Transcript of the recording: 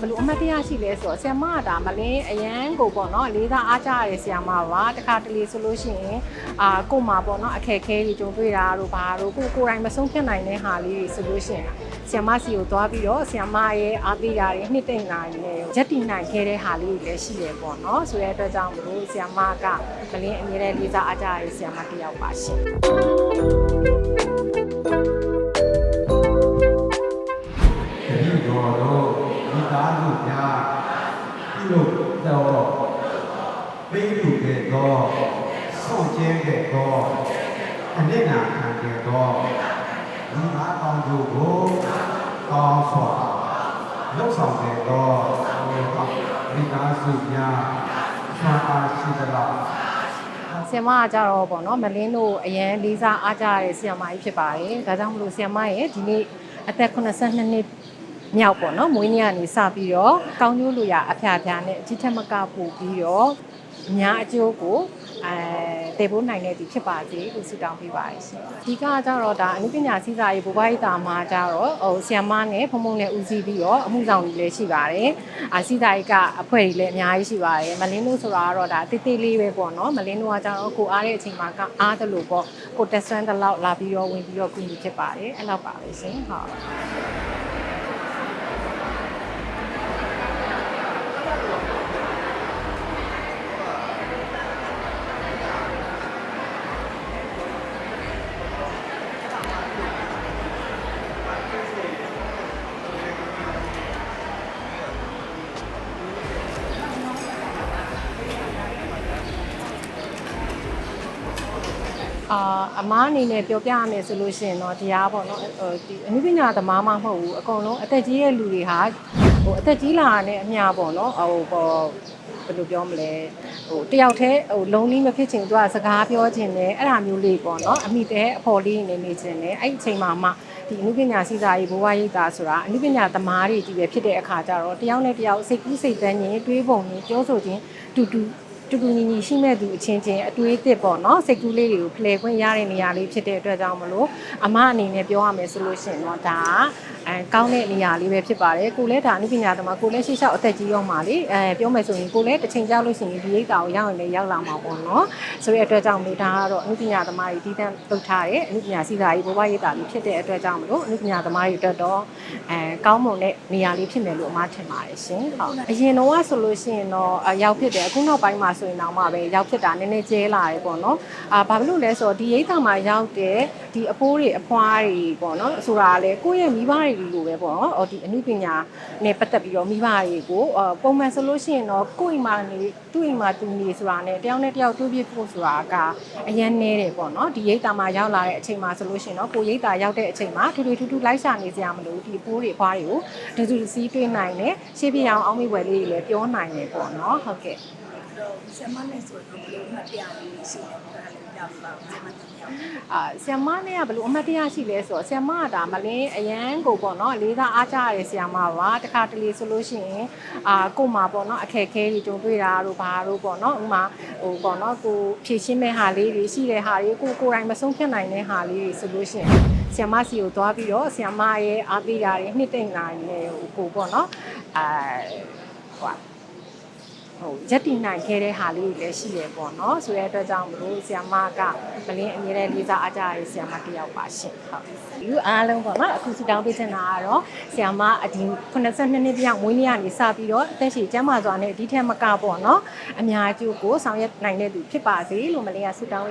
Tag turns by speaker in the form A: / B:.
A: ဘယ်လိုအမှတ်တရရှိလဲဆိုတော့ဆီယမကဒါမလင်းအရန်ကိုပေါ့နော်လေးစားအားကြရတဲ့ဆီယမပါတခါတလေဆိုလို့ရှိရင်အာကို့မှာပေါ့နော်အခက်အခဲတွေကြုံတွေ့တာတို့ဘာတို့ကိုကိုယ်တိုင်မဆုံးဖြတ်နိုင်တဲ့ဟာလေးတွေဆိုလို့ရှိရင်ဆီယမစီကိုသွားပြီးတော့ဆီယမရဲ့အားပေးတာတွေနှစ်သိမ့်တာတွေနဲ့ရက်တည်နိုင်ခဲ့တဲ့ဟာလေးတွေလည်းရှိတယ်ပေါ့နော်ဆိုတဲ့အတွက်ကြောင့်မလို့ဆီယမကမလင်းအမြဲတမ်းလေးစားအားကြရတဲ့ဆီယမတစ်ယောက်ပါရှင်
B: တော့ပေးလူခဲ့တော့ဆုံးကျဲခဲ့တော့အနစ်နာခံခဲ့တော့ဒီမာကောင်းတို့ကိုကောင်းစွာလှုပ်ဆောင်ခဲ့တော့မိသားစုများဆွမ်းအားရှိသလား
A: ဆီယမကကြတော့ပေါ့နော်မလင်းတို့အရန်လေးစားအားကြရတဲ့ဆီယမကြီးဖြစ်ပါတယ်ဒါကြောင့်မလို့ဆီယမရဲ့ဒီနေ့အသက်82နှစ် မြောက်ပေါ့နော်မွေးနေ့ကနေစပြီးတော့ကောင်းကျိုးလူရအဖျားဖျားနဲ့အကြီးထက်မကပို့ပြီးတော့အများအကျိုးကိုအဲတည်ဖို့နိုင်တဲ့ဒီဖြစ်ပါစေလို့ဆုတောင်းပေးပါတယ်ရှင်။ဒီကကြတော့ဒါအနုပညာစီးစာရေးဘူဘိုက်တာမှာကြတော့ဟိုဆီယမနဲ့ဖုံဖုံနဲ့ဦးစီးပြီးတော့အမှုဆောင်ကြီးလည်းရှိပါတယ်။အာစီးစာရေးကအဖွဲကြီးလည်းအများကြီးရှိပါတယ်။မလင်းတို့ဆိုတာကတော့ဒါတိတိလေးပဲပေါ့နော်။မလင်းတို့ကကြတော့ကိုအားတဲ့အချိန်မှာကအားတယ်လို့ပေါ့ကိုတက်ဆွမ်းတဲ့လောက်လာပြီးတော့ဝင်ပြီးတော့ကူညီဖြစ်ပါတယ်။အဲ့လောက်ပါပဲရှင်။ဟုတ် အာအမားအနေနဲ့ပြောပြရမယ်ဆိုလို့ရှိရင်တော့တရားပေါ့နော်ဟိုဒီအနုပညာသမားမှမဟုတ်ဘူးအကုန်လုံးအသက်ကြီးတဲ့လူတွေဟာဟိုအသက်ကြီးလာတဲ့အမျှပေါ့နော်ဟိုပေါ့ဘယ်လိုပြောမလဲဟိုတယောက်တည်းဟိုလုံးလေးမဖြစ်ချင်သူကစကားပြောချင်တယ်အဲ့ဒါမျိုးလေးပေါ့နော်အမိတဲ့အဖော်လေးနေနေချင်တယ်အဲ့ဒီအချိန်မှာမှဒီအနုပညာစီစာရေးဘဝရိပ်တာဆိုတာအနုပညာသမားတွေကြီးပဲဖြစ်တဲ့အခါကျတော့တယောက်နဲ့တယောက်စိတ်ကူးစိတ်တန်းချင်းတွေးပုံချင်းပြောဆိုချင်းတူတူ တူတူညီညီရှိမဲ့သူအချင်းချင်းအတွေးအသစ်ပေါ့နော်စိတ်ကူးလေးတွေကိုဖလှယ်ခွင့်ရတဲ့နေရာလေးဖြစ်တဲ့အတွက်ကြောင့်မလို့အမအနေနဲ့ပြောရမယ်ဆိုလို့ရှိရင်တော့ဒါအဲကောင်းတဲ့နေရာလေးပဲဖြစ်ပါတယ်ကိုလည်းဒါအနုပညာသမားကိုလည်းရှေ့လျှောက်အသက်ကြီးရောမှာလေအဲပြောမယ်ဆိုရင်ကိုလည်းတစ်ချိန်ကြာလို့ရှိရင်ဒီရိတ်တာကိုရောက်ရင်လည်းရောက်လာမှာပေါ့နော်ဆိုတဲ့အတွက်ကြောင့်မလို့ဒါကတော့အနုပညာသမားတွေတီးတန်းလုပ်ထားတယ်အနုပညာစီစာရေးဘဝရိတ်တာလေးဖြစ်တဲ့အတွက်ကြောင့်မလို့အနုပညာသမားတွေအတွက်တော့အဲကောင်းမွန်တဲ့နေရာလေးဖြစ်မယ်လို့အမထင်ပါတယ်ရှင်ဟုတ်အရင်တော့ဆိုလို့ရှိရင်တော့အရောက်ဖြစ်တယ်အခုနောက်ပိုင်းမှာဆိုရင်တော့မှပဲရောက်ဖြစ်တာနည်းနည်းကျဲလာတယ်ပေါ့နော်အာဘာဖြစ်လို့လဲဆိုတော့ဒီရိတ်တာမှာရောက်တဲ့ဒီအပိုးတွေအဖွားတွေပေါ့နော်ဆိုတာလေကိုယ့်ရဲ့မိဘတွေလိုပဲပေါ့နော်ဟောဒီအနုပညာနဲ့ပတ်သက်ပြီးတော့မိဘတွေကိုအာပုံမှန်ဆိုလို့ရှိရင်တော့ကိုယ့်အိမ်မှာနေသူ့အိမ်မှာသူနေဆိုတာနဲ့တယောက်နဲ့တယောက်တွေးပြဖို့ဆိုတာကအရန်နေတယ်ပေါ့နော်ဒီရိတ်တာမှာရောက်လာတဲ့အချိန်မှာဆိုလို့ရှိရင်တော့ကိုရိတ်တာရောက်တဲ့အချိန်မှာထူထူထူထူလိုက်ရှာနေစရာမလိုဒီအပိုးတွေအဖွားတွေကိုဒူဒူစီးတွေးနိုင်တယ်ရှေ့ပြအောင်အောင်းမိဝယ်လေးတွေလည်းပြောနိုင်တယ်ပေါ့နော်ဟုတ်ကဲ့
C: တော့ဆရာမနဲ့ဆိုတော့ဘယ်လိုမှတ်ပြလေးရှိတယ်ဒါလည်းတောက်ပါဆရာမတင်ရအောင်
A: အာဆီယမနဲ့ကဘယ်လိုအမှတ်တရရှိလဲဆိုတော့ဆီယမကဒါမလင်းအရန်ကိုပေါ့နော်လေးစားအားကြရတဲ့ဆီယမပါတခါတလေဆိုလို့ရှိရင်အာကို့မှာပေါ့နော်အခက်အခဲတွေကြုံတွေ့တာတို့ဘာတို့ပေါ့နော်ဥမာဟိုပေါ့နော်ကိုဖြည့်ရှင်းမဲ့ဟာလေးတွေရှိတဲ့ဟာတွေကိုကိုယ်တိုင်မဆုံးဖြတ်နိုင်တဲ့ဟာလေးတွေဆိုလို့ရှိရင်ဆီယမစီကိုသွားပြီးတော့ဆီယမရဲ့အားပေးတာတွေနှစ်သိမ့်တာတွေနဲ့ဟိုကိုပေါ့နော်အာဟို ဟိုရက်တည်နိုင်ခဲ့တဲ့ဟာလေးတွေလည်းရှိတယ်ပေါ့နော်ဆိုတဲ့အတွက်ကြောင့်မလို့ဆီယမကမလင်းအမြဲတမ်းလေးစားအားကြရတဲ့ဆီယမတစ်ယောက်ပါရှင်ဟုတ်လူအားလုံးပေါ့နော်အခုစတောင်းပေးချင်တာကတော့ဆီယမအဒီ82နှစ်ပြည့်မွေးနေ့ကနေစပြီးတော့အသက်ရှည်ကျန်းမာစွာနဲ့ဒီထက်မကပေါ့နော်အများကျိုးကိုဆောင်ရွက်နိုင်တဲ့သူဖြစ်ပါစေလို့မလင်းကဆုတောင်း